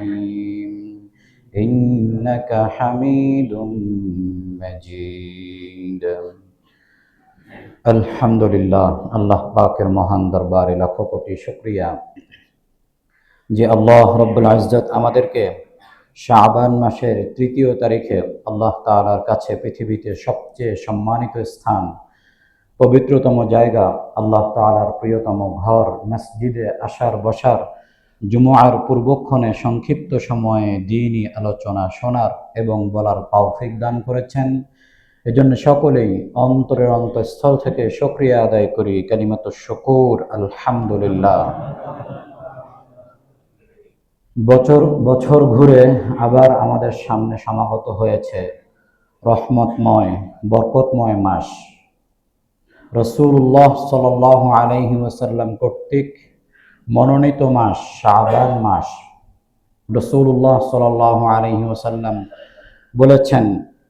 الرحيم إنك حميد مجيد আলহামদুলিল্লাহ আল্লাহ পাকের মহান দরবারে লক্ষ কোটি শুক্রিয়া যে আল্লাহ রব্বুল আজত আমাদেরকে শাবান মাসের তৃতীয় তারিখে আল্লাহ তাআলার কাছে পৃথিবীতে সবচেয়ে সম্মানিত স্থান পবিত্রতম জায়গা আল্লাহ তাআলার প্রিয়তম ঘর মসজিদে আসার বসার জুমুয়ার পূর্বক্ষণে সংক্ষিপ্ত সময়ে দিনই আলোচনা শোনার এবং বলার তৌফিক দান করেছেন। এজন্য সকলেই অন্তরের অন্তঃস্থল থেকে সক্রিয়া আদায় করি। কালিমাত শকুর, আলহামদুলিল্লাহ। বছর বছর ঘুরে আবার আমাদের সামনে সমাগত হয়েছে রহমতময়, বরকতময় মাস। রসুল্লাহ সাল আলহি ওসাল্লাম কর্তৃক মনোনীত মাস, শাবান মাস। রসুল্লাহ সাল আলহি ওসাল্লাম বলেছেন,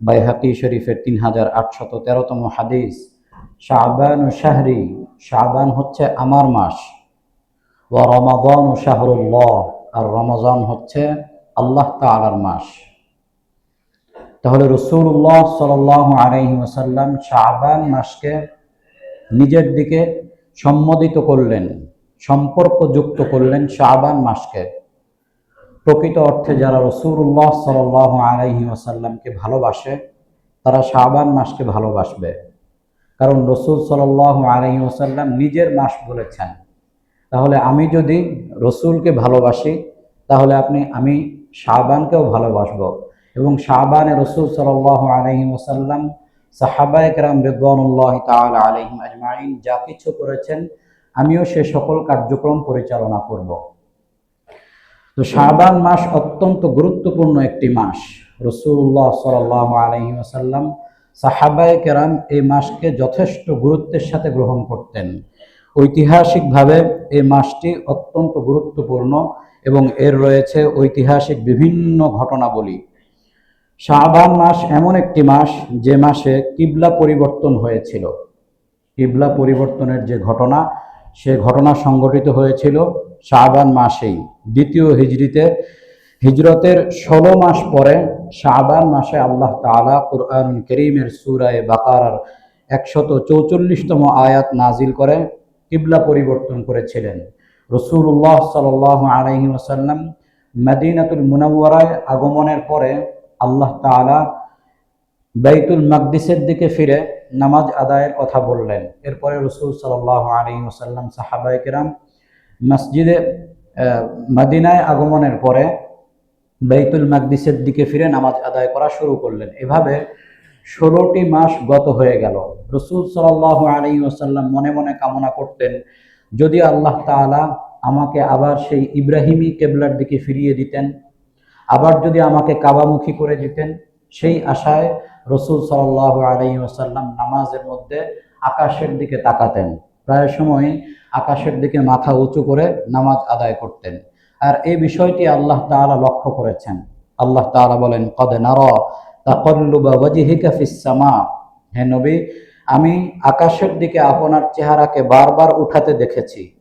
বাইহাকি শরীফের তিন হাজার আটশত তেরোতম হাদিস শাহবান ও শাহরি শাহবান হচ্ছে আমার মাস। ও রমাদান ও শাহরুল্লাহ, আর রমজান হচ্ছে আল্লাহ তালার মাস। তাহলে রসুল্লাহ সাল আলহি ওসাল্লাম শাহবান মাসকে নিজের দিকে সম্মোদিত করলেন। সম্পর্ক যুক্ত করলেন শাহবান মাসকে। প্রকৃত অর্থে যারা রসুল্লাহ সাল আলহি ওসাল্লামকে ভালোবাসে, তারা শাহবান মাসকে ভালোবাসবে। কারণ রসুল সাল আলহি ওসাল্লাম নিজের মাস বলেছেন, তাহলে আমি যদি রসুলকে ভালোবাসি, তাহলে আপনি, আমি শাহবানকেও ভালোবাসবো। এবং শাহবানে রসুল সাল আলহি ওসাল্লাম সাহাবায়ক রাম রেদানুল্লাহ তাল আলহিম আজমাইন যা কিছু করেছেন আমিও সে সকল কার্যক্রম পরিচালনা করব। তো শাহবান মাস অত্যন্ত গুরুত্বপূর্ণ একটি মাস। রসুল্লাহ সাল আলহি আসাল্লাম সাহাবায় কেরাম এই মাসকে যথেষ্ট গুরুত্বের সাথে গ্রহণ করতেন। ঐতিহাসিকভাবে এই মাসটি অত্যন্ত গুরুত্বপূর্ণ এবং এর রয়েছে ঐতিহাসিক বিভিন্ন ঘটনাবলী। শাহবান মাস এমন একটি মাস যে মাসে কিবলা পরিবর্তন হয়েছিল। কিবলা পরিবর্তনের যে ঘটনা সে ঘটনা সংঘটিত হয়েছিল শাহবান মাসেই, দ্বিতীয় হিজড়িতে হিজরতের ষোলো মাস পরে শাহবান মাসে আল্লাহ তালা কুরআন করিমের সুরায় বাকার একশত চৌচল্লিশতম আয়াত নাজিল করে, কিবলা পরিবর্তন করেছিলেন। রসুল্লাহ সাল আলহি ওসাল্লাম মদিনাতুল মুনাওয়ারায় আগমনের পরে আল্লাহ তালা বাইতুল মাকদিসের দিকে ফিরে নামাজ আদায়ের কথা বললেন। এরপরে রসুল সাল আলী ওসাল্লাম সাহাবাইকেরাম মসজিদে মাদিনায় আগমনের পরে বাইতুল মাকদিসের দিকে ফিরে নামাজ আদায় করা শুরু করলেন। এভাবে ষোলোটি মাস গত হয়ে গেল। রসুল সাল আলী ওসাল্লাম মনে মনে কামনা করতেন, যদি আল্লাহ তালা আমাকে আবার সেই ইব্রাহিমী কেবলার দিকে ফিরিয়ে দিতেন, আবার যদি আমাকে কাবামুখী করে দিতেন, সেই আশায় রসুল সাল্লাহ আলাই ওসাল্লাম নামাজের মধ্যে আকাশের দিকে তাকাতেন। প্রায় সময় আকাশের দিকে মাথা উঁচু করে নামাজ আদায় করতেন। আর এই বিষয়টি আল্লাহ তাআলা লক্ষ্য করেছেন। আল্লাহ তালা বলেন, কদে নার ফিসামা হে নবী, আমি আকাশের দিকে আপনার চেহারাকে বারবার উঠাতে দেখেছি।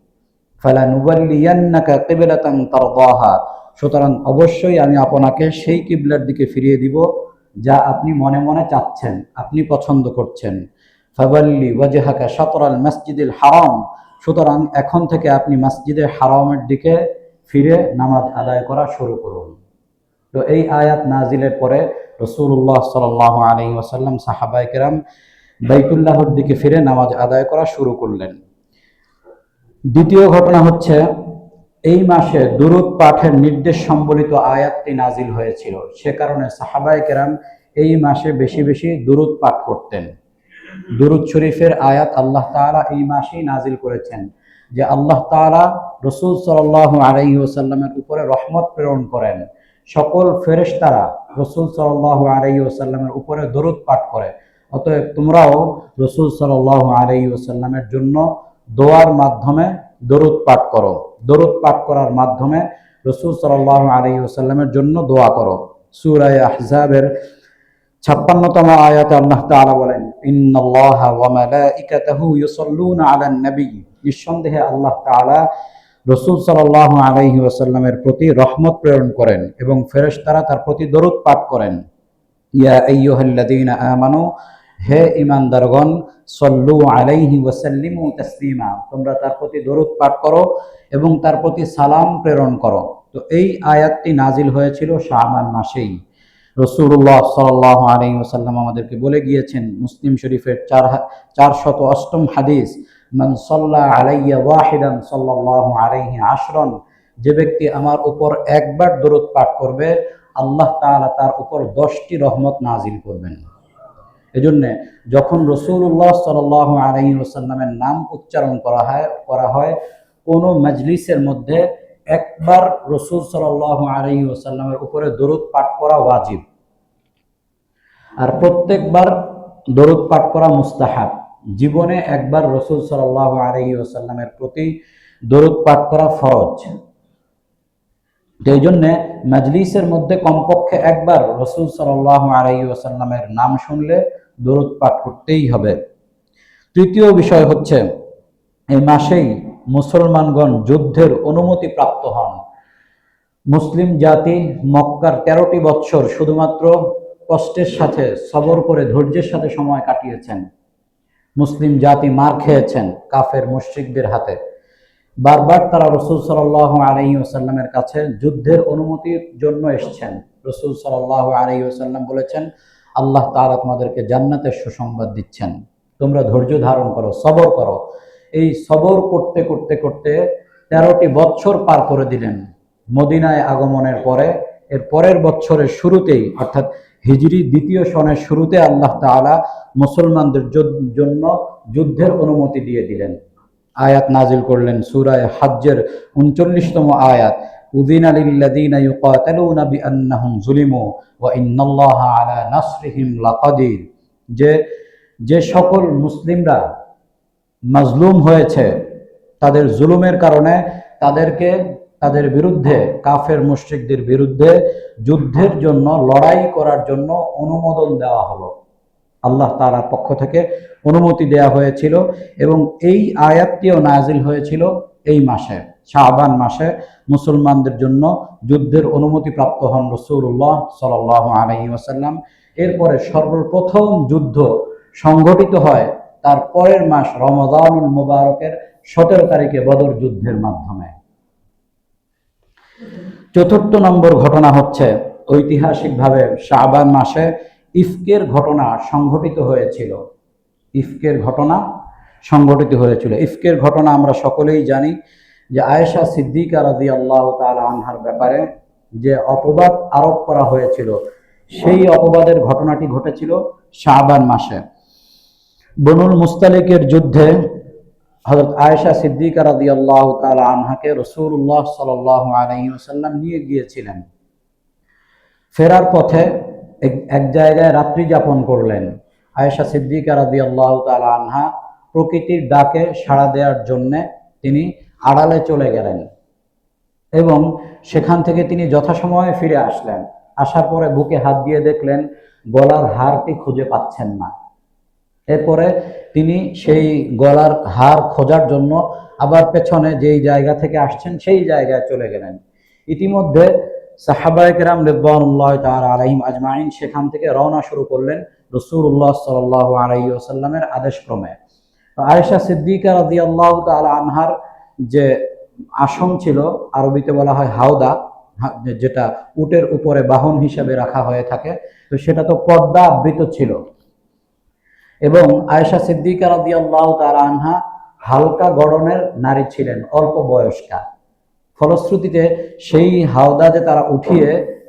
সুতরাং অবশ্যই আমি আপনাকে সেই কিবলার দিকে ফিরিয়ে দিব। যা আপনি মনে মনে চাচ্ছেন, আপনি পছন্দ করছেন। ফাবাল্লি ওয়াজহাকা সতরাল মসজিদুল হারাম। সুতরাং এখন থেকে আপনি মসজিদে হারামের দিকে ফিরে নামাজ আদায় করা শুরু করুন। তো এই আয়াত নাজিলের পরে রসুল্লাহ সাল আলী ওসাল্লাম সাহাবাইকেরাম বাইতুল্লাহর দিকে ফিরে নামাজ আদায় করা শুরু করলেন। দ্বিতীয় ঘটনা হচ্ছে এই মাসে দুরুদ পাঠের নির্দেশ সম্বলিত আয়াতটি নাজিল হয়েছিল। সে কারণে সাহাবাই কেরাম এই মাসে বেশি বেশি দুরুদ পাঠ করতেন। দুরুদ শরীফের আয়াত আল্লাহ তালা এই মাসেই নাজিল করেছেন যে আল্লাহ তালা রসুল সাল আলাই ওসাল্লামের উপরে রহমত প্রেরণ করেন। সকল ফেরেশতারা রসুল সাল আলাই ওসাল্লামের উপরে দরুদ পাঠ করে। অতএব তোমরাও রসুল সাল আলাই ওসাল্লামের জন্য দোয়ার মাধ্যমে দরুদ পাঠ করো। দরুদ পাঠ করার মাধ্যমে রসুল সাল আলী ওসাল্লামের জন্য দোয়া করো। সুরায় আহজাবের ছাপ্পান্নতম আয়াতে আল্লাহ তাআলা বলেন, ইন্নাল্লাহা ওয়া নবী। নিঃসন্দেহে আল্লাহ তাআলা রসুল সাল্লাহ আলাইহি ওয়াসাল্লামের প্রতি রহমত প্রেরণ করেন এবং ফেরেশতারা তার প্রতি দরুদ পাঠ করেন। ইয়া আইয়ুহাল্লাযীনা আমানু হে ইমানদারগণ, সল্লু আলাইহি ওয়াসাল্লিমু তাসলিমা, তোমরা তার প্রতি দরুদ পাঠ করো এবং তার প্রতি সালাম প্রেরণ করো। তো এই আয়াতটি নাজিল হয়েছিল শাবান মাসেই। রসুল্লাহ সাল্লাহ আলাইহি ওসাল্লাম আমাদেরকে বলে গিয়েছেন, মুসলিম শরীফের চার চার শত অষ্টম হাদিস, মান সাল্লাহ আলাইয়া ওয়াহিদান সাল্লাল্লাহু আলাইহি আশরন যে ব্যক্তি আমার উপর একবার দরুদ পাঠ করবে, আল্লাহ তাআলা তার উপর দশটি রহমত নাজিল করবেন। এজন্য যখন রসুল্লাহ সাল্লাহ আলাইহি ওসাল্লামের নাম উচ্চারণ করা হয় করা হয়, কোনো মজলিসের মধ্যে একবার রসুল সাল্লাহ আলাইহি ওসাল্লামের উপরে দরুদ পাঠ করা ওয়াজিব। আর প্রত্যেকবার দরুদ পাঠ করা মুস্তাহাব। জীবনে একবার রসুল সাল্লাহ আলাইহি ওসাল্লামের প্রতি দরুদ পাঠ করা ফরজ। এই জন্যে মজলিসের মধ্যে কমপক্ষে একবার রসুল সাল্লাহ আলাইহি ওসাল্লামের নাম শুনলে দরুদ পাঠ করতেই হবে। তৃতীয় বিষয় হচ্ছে এই মাসেই মুসলমানগণ যুদ্ধের অনুমতি প্রাপ্ত হন। মুসলিম জাতি মক্কার তেরোটি বৎসর শুধুমাত্র কষ্টের সাথে, সবর করে, ধৈর্যের সাথে সময় কাটিয়েছেন। মুসলিম জাতি মার খেয়েছেন কাফের মুশ্রিকদের হাতে। বারবার তারা রসুল সাল্লাহ আলহি ওসাল্লামের কাছে যুদ্ধের অনুমতির জন্য এসছেন। রসুল সাল্লাহ আলহি ওসাল্লাম বলেছেন আল্লাহ তাআলা তোমাদেরকে জান্নাতের সুসংবাদ দিচ্ছেন। তোমরা ধৈর্য ধারণ করো, সবর করো। এই সবর করতে করতে করতে তেরোটি বৎসর পার করে দিলেন। মদিনায় আগমনের পরে, এর পরের বৎসরের শুরুতেই, অর্থাৎ হিজরি দ্বিতীয় সনের শুরুতে আল্লাহ তাআলা মুসলমানদের জন্য যুদ্ধের অনুমতি দিয়ে দিলেন। আয়াত নাজিল করলেন সুরায় হাজ্জের উনচল্লিশতম আয়াত। উযিনা লিল্লাযীনা ইউকাতালুনা বিআন্নাহুম যুলিমু ওয়া ইন্নাল্লাহা আলা নাসরিহিম লাকাদির। যে যে সকল মুসলিমরা মাজলুম হয়েছে, তাদের জুলুমের কারণে তাদেরকে, তাদের বিরুদ্ধে, কাফের মুশরিকদের বিরুদ্ধে যুদ্ধের জন্য, লড়াই করার জন্য অনুমোদন দেওয়া হলো। আল্লাহ তাআলার পক্ষ থেকে অনুমতি দেয়া হয়েছিল এবং এই আয়াতটিও নাজিল হয়েছিল। এই মাসে শাহবান মাসে মুসলমানদের জন্য যুদ্ধের অনুমতি প্রাপ্ত হন রসুল্লাহ সাল আলহি ওয়াসাল্লাম। এরপরে সর্বপ্রথম যুদ্ধ সংগঠিত হয় তার পরের মাস রমজানুল মুবারকের সতেরো তারিখে বদর যুদ্ধের মাধ্যমে। চতুর্থ নম্বর ঘটনা হচ্ছে, ঐতিহাসিকভাবে শাবান মাসে ইফকের ঘটনা সংঘটিত হয়েছিল। ইফকের ঘটনা সংঘটিত হয়েছিল। ইফকের ঘটনা আমরা সকলেই জানি যে আয়েশা সিদ্দিকা রাজি আল্লাহ আনহার ব্যাপারে যে অপবাদ আরোপ করা হয়েছিল, সেই অপবাদের ঘটনাটি ঘটেছিল শাবান মাসে। বনুল মুস্তালিকের যুদ্ধে হজরত আয়েশা সিদ্দিকা রাদি আল্লাহ তালা আনহাকে রসুল্লাহ সাল আলহি ওসাল্লাম নিয়ে গিয়েছিলেন। ফেরার পথে এক- জায়গায় রাত্রি যাপন করলেন। আয়েশা সিদ্দিকা রাদি আল্লাহ তালা আনহা প্রকৃতির ডাকে সাড়া দেওয়ার জন্যে তিনি আড়ালে চলে গেলেন এবং সেখান থেকে তিনি যথাসময়ে ফিরে আসলেন। আসার পরে বুকে হাত দিয়ে দেখলেন, গলার হারটি খুঁজে পাচ্ছেন না। এরপরে তিনি সেই গলার হার খোঁজার জন্য আবার পেছনে যেই জায়গা থেকে আসছেন, সেই জায়গায় চলে গেলেন। ইতিমধ্যে সাহাবায়ে কেরাম রিদওয়ানুল্লাহ তাআলা আলাইহিম আজমাইন সেখান থেকে রওনা শুরু করলেন রাসূলুল্লাহ সাল্লাল্লাহু আলাইহি ওয়াসাল্লামের আদেশক্রমে। আয়েশা সিদ্দিকা রাদিয়াল্লাহু তাআলা আনহার যে আসন ছিল, আরবিতে বলা হয় হাওদা যেটা উটের উপরে বাহন হিসেবে রাখা হয়ে থাকে, তো সেটা তো পর্দা আবৃত ছিল। এবং আয়েশা সিদ্দিকা রাদিয়াল্লাহু তাআলা আনহা হালকা গড়নের নারী ছিলেন, অল্প বয়স্কা। ফলশ্রুতিতে সেই হাওদা যে তারা উঠিয়ে,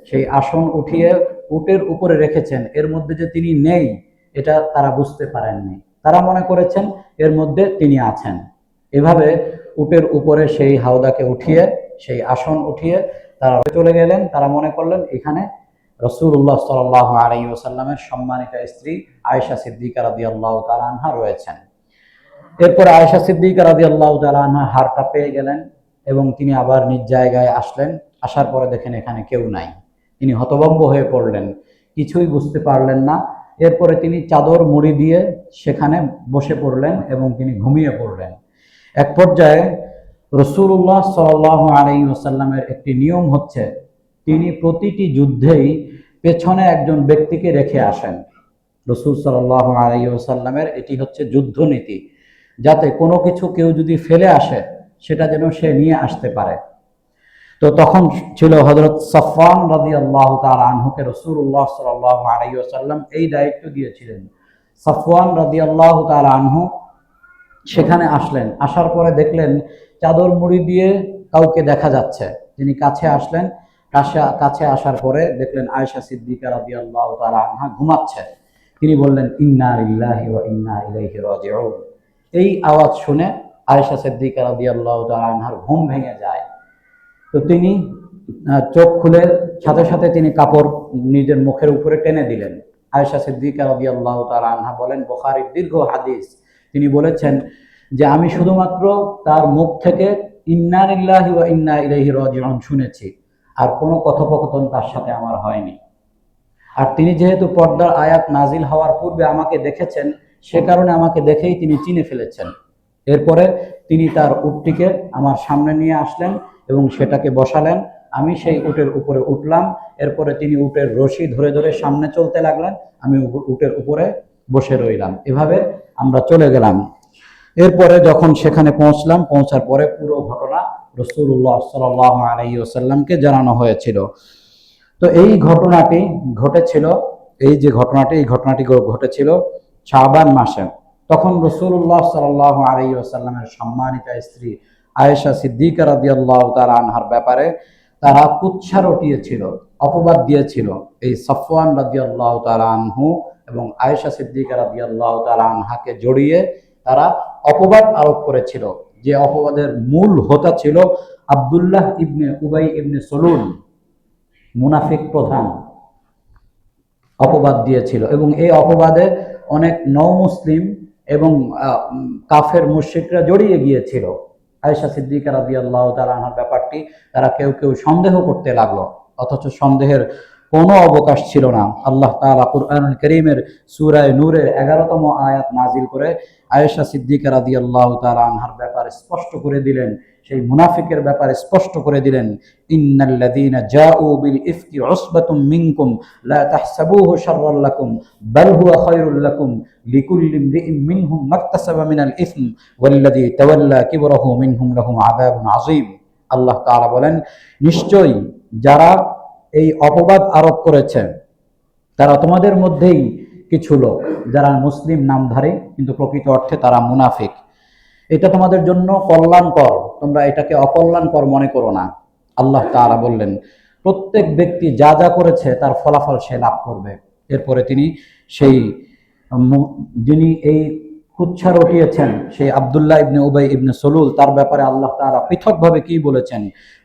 সেই আসন উঠিয়ে উটের উপরে রেখেছেন, এর মধ্যে যে তিনি নেই, এটা তারা বুঝতে পারেননি। তারা মনে করেছেন এর মধ্যে তিনি আছেন। এভাবে উটের উপরে সেই হাওদাকে উঠিয়ে, সেই আসন উঠিয়ে তারা চলে গেলেন। তারা মনে করলেন, এখানে রসুল্লাহ সাল আলাই ওসাল্লামের সম্মানিত স্ত্রী আয়েশা সিদ্দিকা রাদি আল্লাহ আনহা রয়েছেন। এরপর আয়েশা সিদ্দিকা রাদি আল্লাহ আনহা হারটা পেয়ে গেলেন এবং তিনি আবার নিজ জায়গায় আসলেন। আসার পরে দেখেন এখানে কেউ নাই। তিনি হতভম্ব হয়ে পড়লেন। কিছুই বুঝতে পারলেন না। এরপরে তিনি চাদর মুড়ি দিয়ে সেখানে বসে পড়লেন এবং তিনি ঘুমিয়ে পড়লেন। এক পর্যায়ে রসুল্লাহ সাল আলাই ওসাল্লামের একটি নিয়ম হচ্ছে, তিনি প্রতিটি যুদ্ধেই পেছনে একজন ব্যক্তিকে রেখে আসেন। রসুল সাল আলাই ওসাল্লামের এটি হচ্ছে যুদ্ধনীতি, যাতে কোনো কিছু কেউ যদি ফেলে আসে, সেটা যেন সে নিয়ে আসতে পারে। তো তখন ছিল হজরত সফান রাদি আল্লাহ তার আনহুকে রসুল্লাহ সাল আলাই ওসাল্লাম এই দায়িত্ব দিয়েছিলেন। সফওয়ান রাদি আল্লাহ তার আনহু সেখানে আসলেন। আসার পরে দেখলেন চাদর মুড়ি দিয়ে কাউকে দেখা যাচ্ছে। তিনি কাছে আসলেন। কাছে কাছে আসার পরে দেখলেন আয়েশা সিদ্দিকা রাদি আল্লাহ তার আনহা ঘুমাচ্ছে। তিনি বললেন, ইন্না ইল্লাহি ওয়া ইন্না ইলাইহি রাজিউন। এই আওয়াজ শুনে আয়েশা সিদ্দিকা আল্লাহ তার আনহার ঘুম ভেঙে যায়। তো তিনি চোখ খুলে সাথে সাথে তিনি কাপড় নিজের মুখের উপরে টেনে দিলেন। আয়েশা সিদ্দিকা রবি আল্লাহ তার আনহা বলেন, বোখারির দীর্ঘ হাদিস। তিনি বলেছেন যে, আমি শুধুমাত্র তার মুখ থেকে ইন্নারিল্লাহি ওয়া ইন্না ইলাইহি রাজিউন শুনেছি, আর কোনো কথোপকথন তার সাথে আমার হয়নি। আর তিনি যেহেতু পর্দার আয়াত নাজিল হওয়ার পূর্বে আমাকে দেখেছেন, সে কারণে আমাকে দেখেই তিনি চিনে ফেলেছেন। এরপরে তিনি তার উটটিকে আমার সামনে নিয়ে আসলেন এবং সেটাকে বসালেন। আমি সেই উটের উপরে উঠলাম। এরপরে তিনি উটের রশি ধরে ধরে সামনে চলতে লাগলেন। আমি উটের উপরে বসে রইলাম। এভাবে আমরা চলে গেলাম। এরপরে যখন সেখানে পৌঁছলাম, পৌঁছার পরে পুরো ঘটনা রসুল্লাহ সাল আলাই জানানো হয়েছিল। তো এই ঘটনাটি ঘটেছিল, এই যে ঘটনাটি, এই ঘটনাটি ঘটেছিল শাবান মাসে। তখন রসুল্লাহ সাল আলাই ওসাল্লামের সম্মানিতা স্ত্রী আয়েশা সিদ্দিকা রাদিয়াল্লাহু তাআলা আনহার ব্যাপারে তারা কুচ্ছা রটিয়েছিল অপবাদ দিয়েছিল এই সফওয়ান রাদিয়াল্লাহু তাআলা আনহু এবং আয়েশা সিদ্দিকা রাদিয়াল্লাহু তাআলা আনহাকে জড়িয়ে তারা অপবাদ আরোপ করেছিল। যে অপবাদের মূল হোতা ছিল আবদুল্লাহ ইবনে উবাই ইবনে সলুল মুনাফিক প্রধান। অপবাদ দিয়েছিল এবং এই অপবাদে অনেক নৌ মুসলিম এবং কাফের মুশ্রিকরা জড়িয়ে গিয়েছিল। আয়েশা সিদ্দিকা রাজি আল্লাহ তালাহার ব্যাপারটি তারা কেউ কেউ সন্দেহ করতে লাগল। অথচ সন্দেহের কোনো অবকাশ ছিল না। আল্লাহ তালা কুরআনুল করিমের সুরায় নূরের এগারোতম আয়াত নাজিল করে আয়েশা সিদ্দিকা রাজি আল্লাহ তালা আনহার ব্যাপারে স্পষ্ট করে দিলেন সেই মুনাফিকের ব্যাপারে স্পষ্ট করে দিলেন, ইন্নাল্লাযীনা জাউ বিল ইফকি উসবাতুম মিনকুম, লা তাহসাবুহু শাররাল লাকুম, বাল হুয়া খায়রুল লাকুম, লিকুল্লি ইমরিইম মিনহুম মাকতাসাবা মিনাল ইসম, ওয়াল্লাযী তাওয়াল্লা কিবরাহু মিনহুম লাহুম আযাবুন আযীম। আল্লাহ তাআলা বলেন, নিশ্চয়ই যারা এই অপবাদ আরোপ করেছে, তারা তোমাদের মধ্যেই কিছু লোক, যারা মুসলিম নামধারী, কিন্তু প্রকৃত অর্থে তারা মুনাফিক। এটা তোমাদের জন্য কল্যাণকর। তোমরা এটাকে অকল্যাণকর মনে করো না। আল্লাহ তারা বললেন, প্রত্যেক ব্যক্তি যা যা করেছে তার ফলাফল সে লাভ করবে। এরপরে তিনি সেই যিনি এই কুচ্ছা রটিয়েছেন, সেই আবদুল্লাহ ইবনে উবাই ইবনে সলুল, তার ব্যাপারে আল্লাহ তাআলা পৃথকভাবে কি বলেছেন?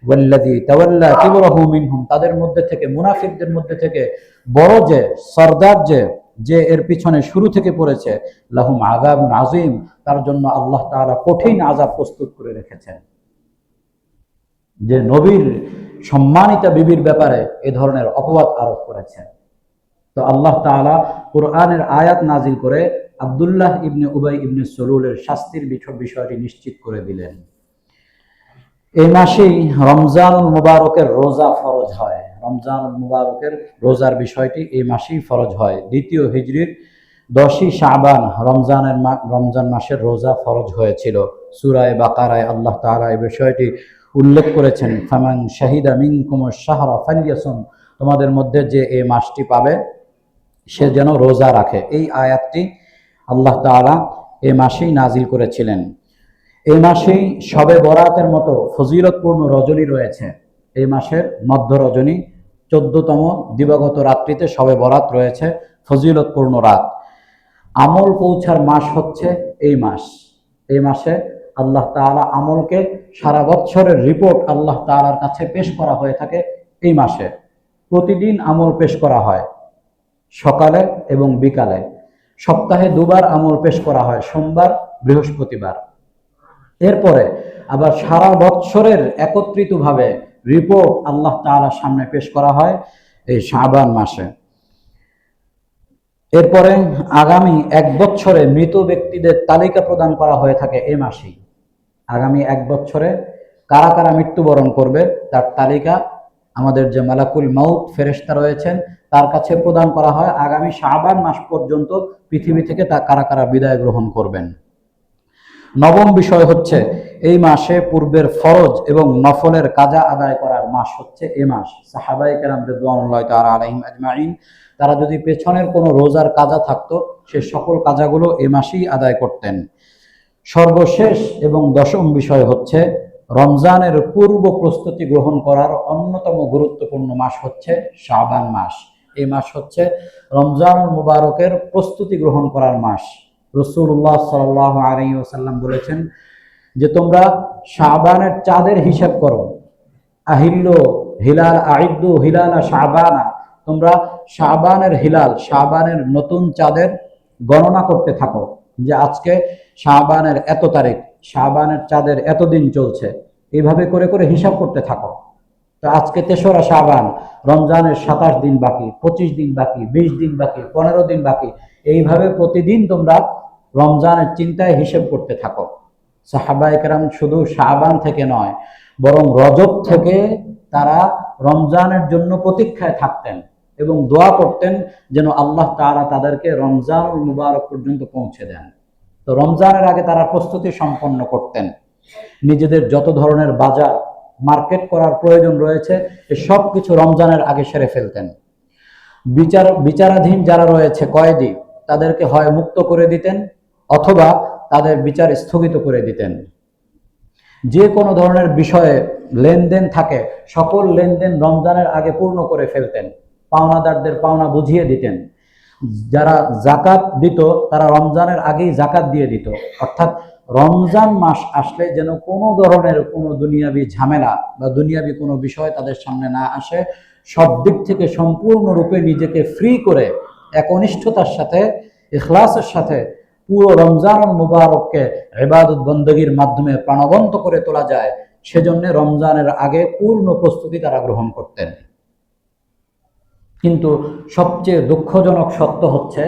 ওয়াল্লাযী তাওয়াল্লা কিবরাহু মিনহুম, তাদের মধ্যে থেকে, মুনাফিকদের মধ্যে থেকে বড় যে, সর্দার যে যে এর পিছনে শুরু থেকে পড়েছে, লাহুম আযাবুন আযীম, তার জন্য আল্লাহ তাআলা কঠিন আযাব প্রস্তুত করে রেখেছেন। যে নবীর সম্মানিতা বিবির ব্যাপারে এ ধরনের অপবাদ আরোপ করেছেন। তো আল্লাহ তাআলা কোরআনের আয়াত নাজিল করে আব্দুল্লাহ ইবনে উবাই ইবনে সলুলের শাস্তির বিষ- বিষয়টি নিশ্চিত করে দিলেন। এই মাসেই রমজান মুবারকের রোজা ফরজ হয়। রমজান মুবারকের রোজার বিষয়টি এই মাসেই ফরজ হয়। দ্বিতীয় হিজরির দশই শাবান রমজানের মা- রমজান মাসের রোজা ফরজ হয়েছিল। সুরায় বাকারায় আল্লাহ তাআলা এই বিষয়টি উল্লেখ করেছেন। ফামান শাহিদা মিনকুম শাহরা ফালিয়াসুম। তোমাদের মধ্যে যে এই মাসটি পাবে, সে যেন রোজা রাখে। এই আয়াতটি আল্লাহ তাআলা এ মাসেই নাজিল করেছিলেন। এই মাসেই সবে বরাতের মতো ফজিলতপূর্ণ রজনী রয়েছে। এই মাসের মধ্য রজনী, চোদ্দতম দিবাগত রাত্রিতে সবে বরাত রয়েছে ফজিলতপূর্ণ রাত। আমল পৌঁছার মাস হচ্ছে এই মাস। এই মাসে আল্লাহ তাআলা আমলকে সারা বছরের রিপোর্ট আল্লাহ তাআলার কাছে পেশ করা হয়ে থাকে এই মাসে। প্রতিদিন আমল পেশ করা হয় সকালে এবং বিকালে। সপ্তাহে দুবার আমল পেশ করা হয়, সোমবার, বৃহস্পতিবার। এরপরে আবার সারা বৎসরের একত্রিতভাবে রিপোর্ট আল্লাহ তাআলার সামনে পেশ করা হয় এই শাবান মাসে। এরপরে আগামী এক বছরে মৃত ব্যক্তিদের তালিকা প্রদান করা হয়ে থাকে এ মাসেই। আগামী এক বছরে কারা কারা মৃত্যুবরণ করবে তার তালিকা আমাদের যে মালাকুল মাউত ফেরেশতা রয়েছেন, তার কাছে প্রদান করা হয় আগামী শাবান মাস পর্যন্ত পৃথিবী থেকে তা কারা কারা বিদায় গ্রহণ করবেন। নবম বিষয় হচ্ছে, এই মাসে পূর্বের ফরজ এবং নফলের কাজা আদায় করার মাস হচ্ছে এ মাস। সাহাবাই কেরাম রেদওয়ানুল্লাহ তাআলা আলাইহিম আজমাইন, তারা যদি পেছনের কোনো রোজার কাজা থাকতো, সে সকল কাজাগুলো এ মাসেই আদায় করতেন। সর্বশেষ এবং দশম বিষয় হচ্ছে, রমজানের পূর্ব প্রস্তুতি গ্রহণ করার অন্যতম গুরুত্বপূর্ণ মাস হচ্ছে শাবান মাস। এই মাস হচ্ছে রমজান মুবারকের প্রস্তুতি গ্রহণ করার মাস। রসুল্লাহ সাল আলী ওসাল্লাম বলেছেন যে তোমরা শাবানের চাঁদের হিসাব করো। আহিল্ল হিলাল আইদু হিলাল শাবানা। তোমরা শাবানের হিলাল, শাবানের নতুন চাঁদের গণনা করতে থাকো যে আজকে শাবানের এত তারিখ, শাবানের চাঁদের এত দিন চলছে। এইভাবে করে করে হিসাব করতে থাকো। তো আজকে তেসরা শাবান, রমজানের সাতাশ দিন বাকি, পঁচিশ দিন বাকি, বিশ দিন বাকি, পনেরো দিন বাকি, এইভাবে প্রতিদিন তোমরা রমজানের চিন্তায় হিসেব করতে থাকো। সাহাবাইকেরাম শুধু শাহবান থেকে নয়, বরং রজব থেকে তারা রমজানের জন্য প্রতীক্ষায় থাকতেন এবং দোয়া করতেন যেন আল্লাহ তাআলা তাদেরকে রমজান মুবারক পর্যন্ত পৌঁছে দেন। তো রমজানের আগে তারা প্রস্তুতি সম্পন্ন করতেন। নিজেদের যত ধরনের বাজার, মার্কেট করার প্রয়োজন রয়েছে সব কিছু রমজানের আগে সেরে ফেলতেন। বিচার, বিচারাধীন যারা রয়েছে কয়েদি, তাদেরকে হয় মুক্ত করে দিতেন অথবা তাদের বিচার স্থগিত করে দিতেন। যে কোনো ধরনের বিষয়ে লেনদেন থাকে, সকল লেনদেন রমজানের আগে পূর্ণ করে ফেলতেন, পাওনাদারদের পাওনা বুঝিয়ে দিতেন। যারা জাকাত দিত, তারা রমজানের আগেই জাকাত দিয়ে দিত। অর্থাৎ রমজান মাস আসলে যেন কোনো ধরনের কোনো দুনিয়াবি ঝামেলা বা দুনিয়াবি কোনো বিষয় তাদের সামনে না আসে, সব দিক থেকে সম্পূর্ণরূপে নিজেকে ফ্রি করে একনিষ্ঠতার সাথে ইখলাসের সাথে পুরো রমজান মুবারককে এবাদত বন্দগীর মাধ্যমে প্রাণবন্ত করে তোলা যায়, সেজন্য রমজানের আগে পূর্ণ প্রস্তুতি তারা গ্রহণ করতেন। কিন্তু সবচেয়ে দুঃখজনক সত্য হচ্ছে,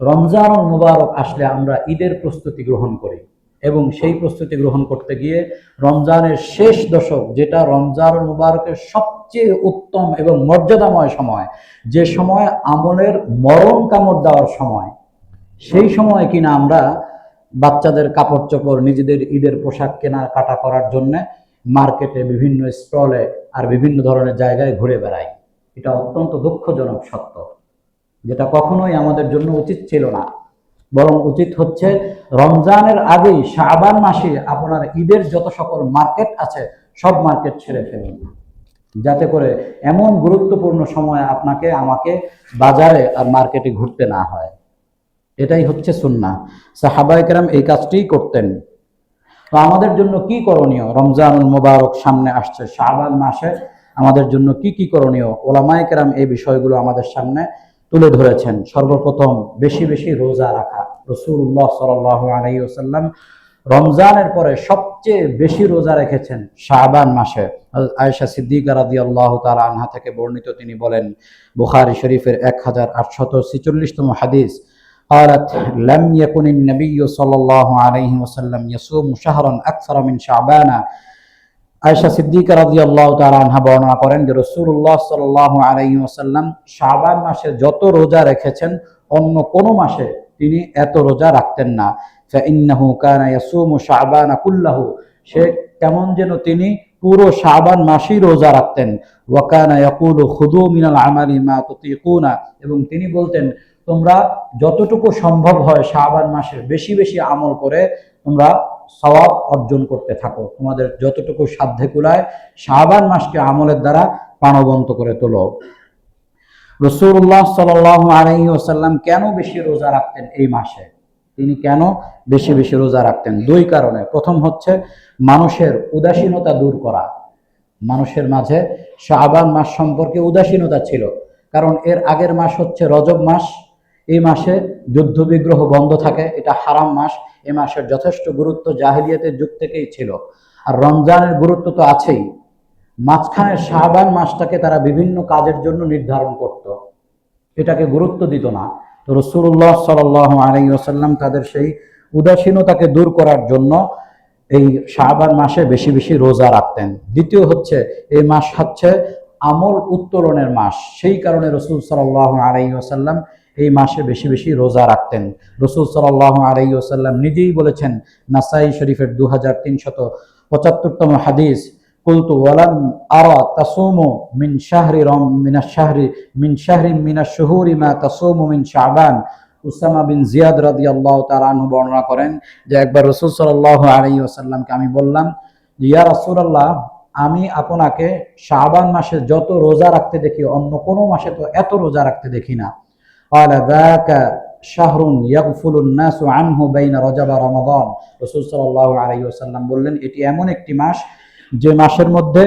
রমজান মুবারক আসলে আমরা ঈদের প্রস্তুতি গ্রহণ করি এবং সেই প্রস্তুতি গ্রহণ করতে গিয়ে রমজানের শেষ দশক, যেটা রমজান মুবারকের সবচেয়ে উত্তম এবং মর্যাদাময় সময়, যে সময় আমলের মরণ কামড় দেওয়ার সময় সেই সময় কিনা আমরা বাচ্চাদের কাপড় চোপড়, নিজেদের ঈদের পোশাক কেনা কাটা করার জন্য মার্কেটে বিভিন্ন স্টলে আর বিভিন্ন ধরনের জায়গায় ঘুরে বেড়াই। এটা অত্যন্ত দুঃখজনক সত্য। যেটা কখনোই আমাদের জন্য উচিত ছিল না। বরং উচিত হচ্ছে রমজানের আগেই, শাবান মাসে আপনার ঈদের যত সকল মার্কেট আছে, সব মার্কেট ছেড়ে ফেলুন। যাতে করে এমন গুরুত্বপূর্ণ সময় আপনাকে, আমাকে বাজারে আর মার্কেটে ঘুরতে না হয়। এটাই হচ্ছে সুন্না সাহাবাই কেরাম এই কাজটিই করতেন। তো আমাদের জন্য কি করণীয়? রমজানুল মোবারক সামনে আসছে, শাবান মাসে আমাদের জন্য কি কি করণীয়? ওলামাই কেরাম এই বিষয়গুলো আমাদের সামনে তুলে ধরেছেন। সর্বপ্রথম বেশি বেশি রোজা রাখা। রসুল্লাহ সাল আলাই ওসাল্লাম রমজানের পরে সবচেয়ে বেশি রোজা রেখেছেন শাহবান মাসে। আয়েশা সিদ্দিকা রাদি আল্লাহ তালা আনহা থেকে বর্ণিত তিনি বলেন, বুখারি শরীফের এক হাজার আটশত ছিচল্লিশতম হাদিস قالت لم يكن النبي صلى الله عليه وسلم يصوم شهرا أكثر من شعبان আয়সা সিদ্দিকা রাজি আল্লাহ আনহা বর্ণনা করেন যে রসুল্লাহ সাল্লাহ আলাইহি ওসাল্লাম শাবান মাসে যত রোজা রেখেছেন অন্য কোনো মাসে তিনি এত রোজা রাখতেন না ফাইন্নাহু কানা ইয়াসুমু শাবানা কুল্লাহু সে কেমন যেন তিনি পুরো শাবান মাসেই রোজা রাখতেন ওয়াকানা ইয়াকুলু খুদু মিনাল আমালি মা তুতিকুনা এবং তিনি বলতেন তোমরা যতটুকু সম্ভব হয় শাবান মাসে বেশি বেশি আমল করে তোমরা সওয়াব অর্জন করতে থাকো। তোমাদের যতটুকু সাধ্যে কুলায় শাবান মাসকে আমলের দ্বারা প্রাণবন্ত করে তোলো। রসুল্লাহ সাল আলহি ওসাল্লাম কেন বেশি রোজা রাখতেন এই মাসে? তিনি কেন বেশি বেশি রোজা রাখতেন? দুই কারণে। প্রথম হচ্ছে মানুষের উদাসীনতা দূর করা। মানুষের মাঝে শাবান মাস সম্পর্কে উদাসীনতা ছিল। কারণ এর আগের মাস হচ্ছে রজব মাস। এই মাসে যুদ্ধ বিগ্রহ বন্ধ থাকে, এটা হারাম মাস। এই মাসের যথেষ্ট গুরুত্ব জাহিলিয়াতের যুগ থেকেই ছিল। আর রমজানের গুরুত্ব তো আছেই। মাঝখানে শাহবান মাসটাকে তারা বিভিন্ন কাজের জন্য নির্ধারণ করত। এটাকে গুরুত্ব দিত না। তো রসুল্লাহ সাল আলাইসাল্লাম তাদের সেই উদাসীনতাকে দূর করার জন্য এই শাহবান মাসে বেশি বেশি রোজা রাখতেন। দ্বিতীয় হচ্ছে, এই মাস হচ্ছে আমল উত্তোলনের মাস। সেই কারণে রসুল সাল্লাহ আলাই ওসাল্লাম এই মাসে বেশি বেশি রোজা রাখতেন। রসুল সাল্লাহ আলাই ওসাল্লাম নিজেই বলেছেন, নাসাই শরীফের দু হাজার তিনশত পঁচাত্তরতম হাদিস, কুলতু ওয়ালাম আরা তাসুমু মিন শাহরি রম মিনা শাহরি, মিন শাহরি মিনা শুহুরি মা তাসুমু মিন শাবান। উসামা বিন জিয়াদ রাদিয়াল্লাহু তাআলা আনহু বর্ণনা করেন যে একবার রাসূল সাল্লাল্লাহু আলাইহি ওয়াসাল্লামকে আমি বললাম, ইয়া রাসূলুল্লাহ, আমি আপনাকে শাবান মাসে যত রোজা রাখতে দেখি, অন্য কোনো মাসে তো এত রোজা রাখতে দেখি না। قال ذاك شهر يغفل الناس عنه بين رجب رمضان রাসূল সাল্লাল্লাহু আলাইহি ওয়াসাল্লাম বললেন এটি এমন একটি মাস যে মাসের মধ্যে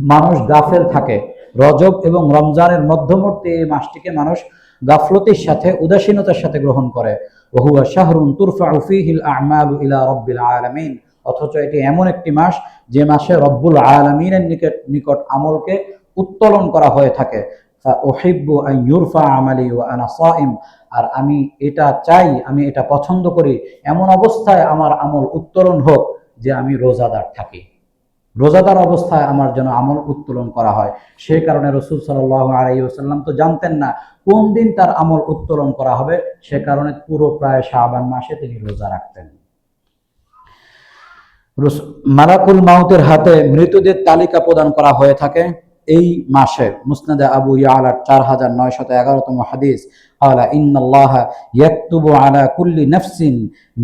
মানুষ গাফেল থাকে রজব এবং রমজানের মধ্যবর্তী এই মাসটিকে মানুষ গাফলতির সাথে উদাসীনতার সাথে গ্রহণ করে ওহুয়া শাহরুন তুরফাউ ফীহিল আ'মালু ইলা রাব্বিল আলামিন অথচ এটি এমন একটি মাস যে মাসে রব্বুল আলামিনের নিকট নিকট আমলকে উত্তোলন করা হয়ে থাকে আর আমি এটা চাই, আমি এটা পছন্দ করি, এমন অবস্থায় আমার আমল উত্তোলন হোক যে আমি রোজাদার থাকি। রোজাদার অবস্থায় আমার যেন আমল উত্তোলন করা হয়। সেই কারণে রসুল সাল্লাহ আলাই ওসাল্লাম তো জানতেন না কোন দিন তার আমল উত্তোলন করা হবে, সে কারণে পুরো প্রায় শাহবান মাসে তিনি রোজা রাখতেন। মালাকুল মাউতের হাতে মৃতদের তালিকা প্রদান করা হয়ে থাকে। এই মাসে মুসনাদে আবু ইয়ালার চার হাজার নয়শত এগারোতম হাদিস আলা ইন্নাল্লাহ ইয়াকতুবু আলা কুল্লি নফসিন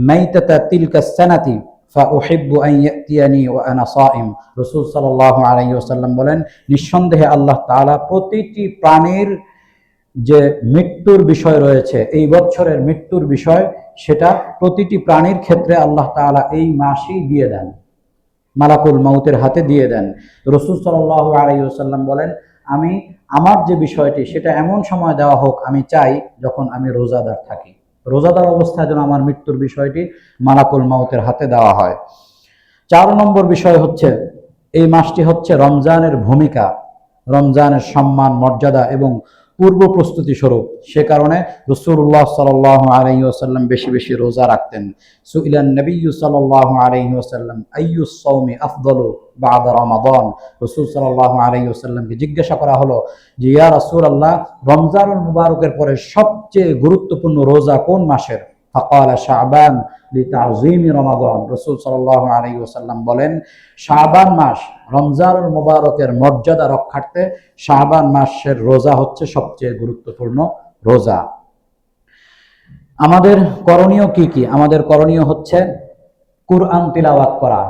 মাইতাতা তিলকা সানাতি, ফাউহিব্বু আন ইয়াতিয়ানি ওয়া আনা সাইম। রাসূল সাল্লাল্লাহু আলাইহি ওয়াসাল্লাম বলেন, নিঃসন্দেহে আল্লাহ তাআলা প্রতিটি প্রাণীর যে মৃত্যুর বিষয় রয়েছে, এই বছরের মৃত্যুর বিষয়, সেটা প্রতিটি প্রাণীর ক্ষেত্রে আল্লাহ তাআলা এই মাসই দিয়ে দেন। মালাকুল মাউতের হাতে দিয়ে দেন। রসুল সাল্লাহ আলাইসাল্লাম বলেন, আমি আমার যে বিষয়টি, সেটা এমন সময় দেওয়া হোক, আমি চাই যখন আমি রোজাদার থাকি। রোজাদার অবস্থায় যেন আমার মৃত্যুর বিষয়টি মালাকুল মাউতের হাতে দেওয়া হয়। চার নম্বর বিষয় হচ্ছে, এই মাসটি হচ্ছে রমজানের ভূমিকা, রমজানের সম্মান, মর্যাদা এবং পূর্ব প্রস্তুতি স্বরূপ। সে কারণে রসুল্লাহ সাল আলহি আসাল্লাম বেশি বেশি রোজা রাখতেন। সুইলান নবী সাল আলহি আসাল্লাম আইয়ুসৌমি আফদলু বাদা রমাদন? রসুল সাল্লাহ আলহি আসাল্লামকে জিজ্ঞাসা করা হলো যে, ইয়া রসুল আল্লাহ রমজানুল মুবারকের পরে সবচেয়ে গুরুত্বপূর্ণ রোজা কোন মাসের? ফকাল শাহবান রমাদন রসুল সাল্লাহ আলী ওসাল্লাম বলেন শাহবান মাস মুবারকের মর্যাদা রক্ষার্থে শাহবান মাসের রোজা হচ্ছে সবচেয়ে গুরুত্বপূর্ণ রোজা। আমাদের করণীয় কি কি? আমাদের করণীয় হচ্ছে কুরআন তিলাওয়াত করা।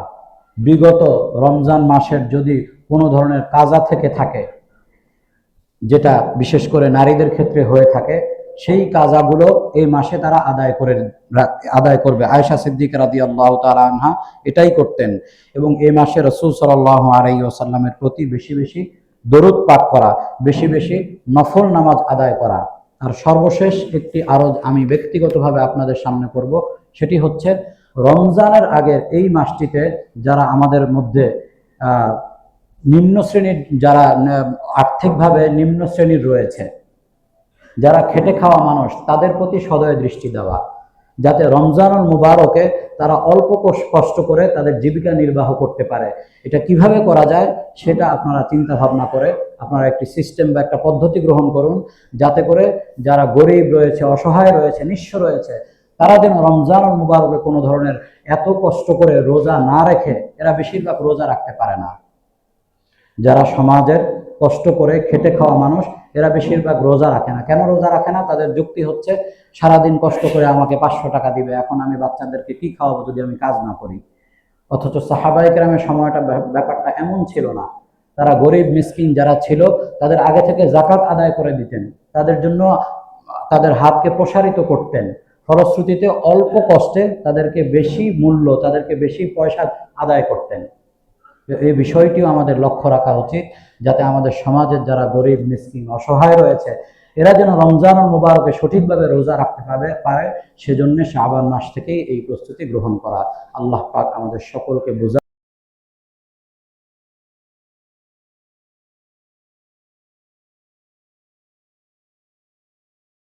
বিগত রমজান মাসের যদি কোনো ধরনের কাজা থেকে থাকে, যেটা বিশেষ করে নারীদের ক্ষেত্রে হয়ে থাকে সেই কাজাগুলো এই মাসে তারা আদায় করে আদায় করবে। আয়েশা সিদ্দিক রাদি আল্লাহ তালা আনহা এটাই করতেন। এবং এই মাসে রসুল সাল্লাহ আলাই ওসাল্লামের প্রতি বেশি বেশি দরুদ পাঠ করা, বেশি বেশি নফল নামাজ আদায় করা। আর সর্বশেষ একটি আরও আমি ব্যক্তিগতভাবে আপনাদের সামনে করব, সেটি হচ্ছে রমজানের আগের এই মাসটিতে যারা আমাদের মধ্যে নিম্ন শ্রেণির যারা আর্থিকভাবে নিম্ন শ্রেণির রয়েছে যারা খেটে খাওয়া মানুষ, তাদের প্রতি সদয় দৃষ্টি দেওয়া। যাতে রমজানুল মুবারকে তারা অল্প কষ্ট করে তাদের জীবিকা নির্বাহ করতে পারে। এটা কীভাবে করা যায়, সেটা আপনারা চিন্তা ভাবনা করে আপনারা একটি সিস্টেম বা একটা পদ্ধতি গ্রহণ করুন, যাতে করে যারা গরিব রয়েছে, অসহায় রয়েছে, নিঃস্ব রয়েছে, তারা যেন রমজানুল মুবারকে কোনো ধরনের এত কষ্ট করে রোজা না রেখে এরা বেশিরভাগ রোজা রাখতে পারে না। যারা সমাজের কষ্ট করে খেটে খাওয়া মানুষ, এরা বেশিরভাগ রোজা রাখে না। কেন রোজা রাখে না? তাদের যুক্তি হচ্ছে, সারাদিন কষ্ট করে আমাকে পাঁচশো টাকা দিবে, এখন আমি বাচ্চাদেরকে কি খাওয়াবো যদি আমি কাজ না করি? অথচ সাহাবাই গ্রামের সময়টা ব্যাপারটা এমন ছিল না। তারা গরিব, মিসকিন যারা ছিল, তাদের আগে থেকে জাকাত আদায় করে দিতেন। তাদের জন্য তাদের হাতকে প্রসারিত করতেন। ফলশ্রুতিতে অল্প কষ্টে তাদেরকে বেশি মূল্য, তাদেরকে বেশি পয়সা আদায় করতেন। এই বিষয়টিও আমাদের লক্ষ্য রাখা উচিত। যাতে আমাদের সমাজের যারা গরিব, মিসকিন, অসহায় রয়েছে, এরা যেন রমজান মুবারকে সঠিকভাবে রোজা রাখতে পারে পারে, সেজন্য শাহবান মাস থেকেই এই প্রস্তুতি গ্রহণ করা। আল্লাহ পাক আমাদের সকলকে বোঝা